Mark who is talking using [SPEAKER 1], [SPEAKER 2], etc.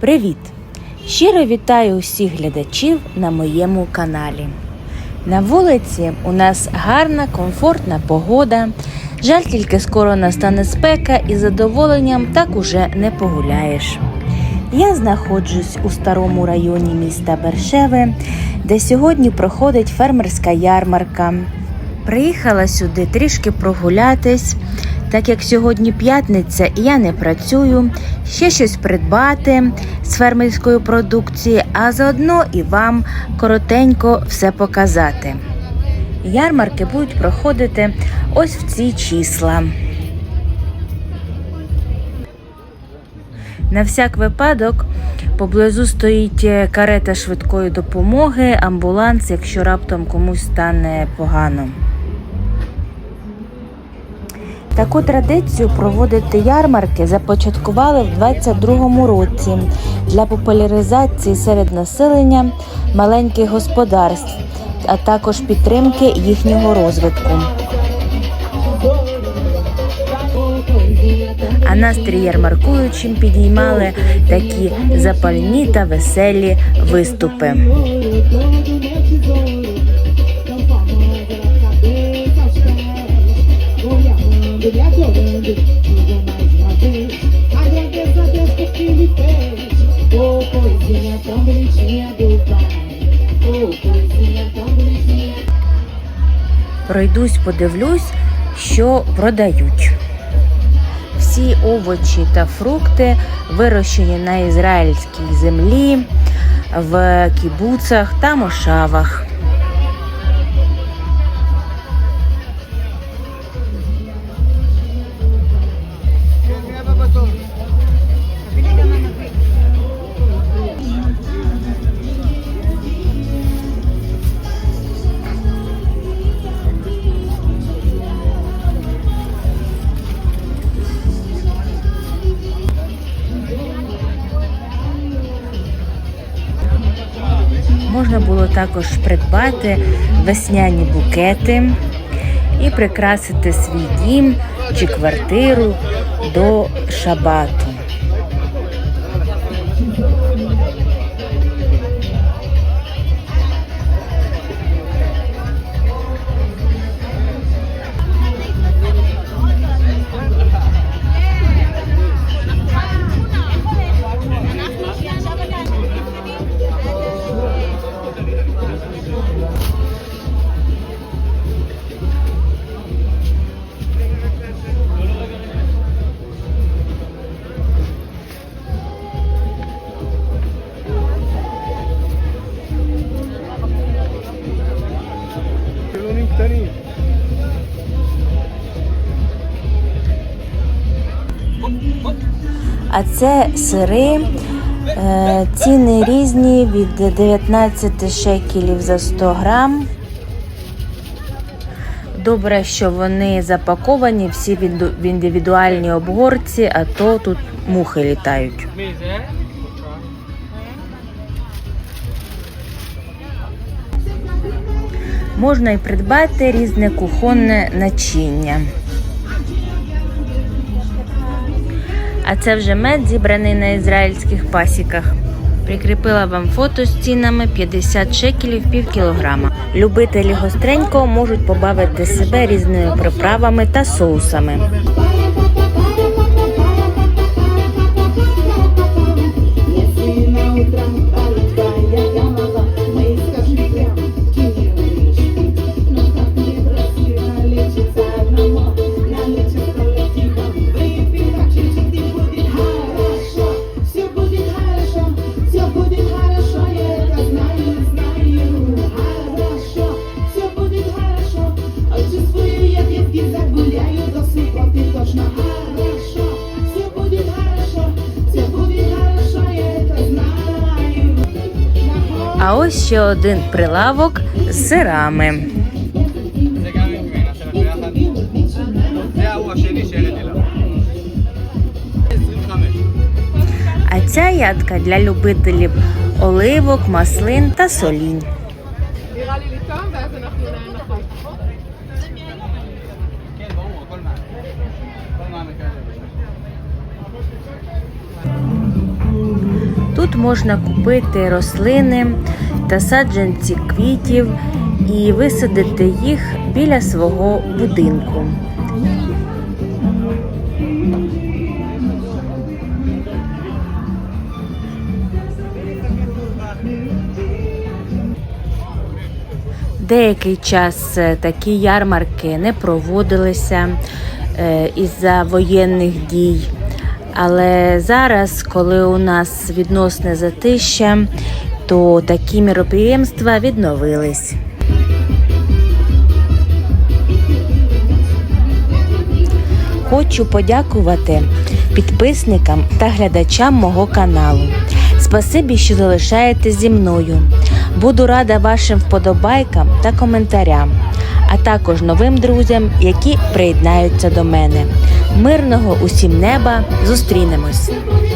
[SPEAKER 1] Привіт! Щиро вітаю усіх глядачів на моєму каналі. На вулиці у нас гарна, комфортна погода. Жаль, тільки скоро настане спека і задоволенням так уже не погуляєш. Я знаходжусь у старому районі міста Бершеви, де сьогодні проходить фермерська ярмарка. Приїхала сюди трішки прогулятись, так як сьогодні п'ятниця і я не працюю, ще щось придбати з фермерської продукції, а заодно і вам коротенько все показати. Ярмарки будуть проходити ось в ці числа. На всяк випадок поблизу стоїть е, карета швидкої допомоги, амбуланс, якщо раптом комусь стане погано. Таку традицію проводити ярмарки започаткували в 22-му році для популяризації серед населення маленьких господарств, а також підтримки їхнього розвитку. А настрій ярмаркуючим підіймали такі запальні та веселі виступи.
[SPEAKER 2] Ô, coisinha tão bonitinha do pai. Ô, coisinha tão bonitinha.
[SPEAKER 1] Пройдусь, подивлюсь, що продають. Всі овочі та фрукти вирощені на ізраїльській землі, в кібуцах та мошавах. Можна було також придбати весняні букети і прикрасити свій дім чи квартиру до шабату. А це сири. Е, Ціни різні від 19 шекелів за 100 грам. Добре, що вони запаковані всі в індивідуальній обгорці, а то тут мухи літають. Можна і придбати різне кухонне начиння. А це вже мед, зібраний на ізраїльських пасіках. Прикріпила вам фото з цінами 50 шекелів пів кілограма. Любителі гостренького можуть побавити себе різними приправами та соусами. А ось ще один прилавок з сирами. А ця ядка для любителів оливок, маслин та солінь. Тут можна купити рослини та саджанці квітів і висадити їх біля свого будинку. Деякий час е, такі ярмарки не проводилися е, із-за воєнних дій. Але зараз, коли у нас відносне затища, то такі міроприємства відновились. Хочу подякувати підписникам та глядачам мого каналу. Спасибі, що залишаєтесь зі мною. Буду рада вашим вподобайкам та коментарям, а також новим друзям, які приєднаються до мене. Мирного усім неба! Зустрінемось!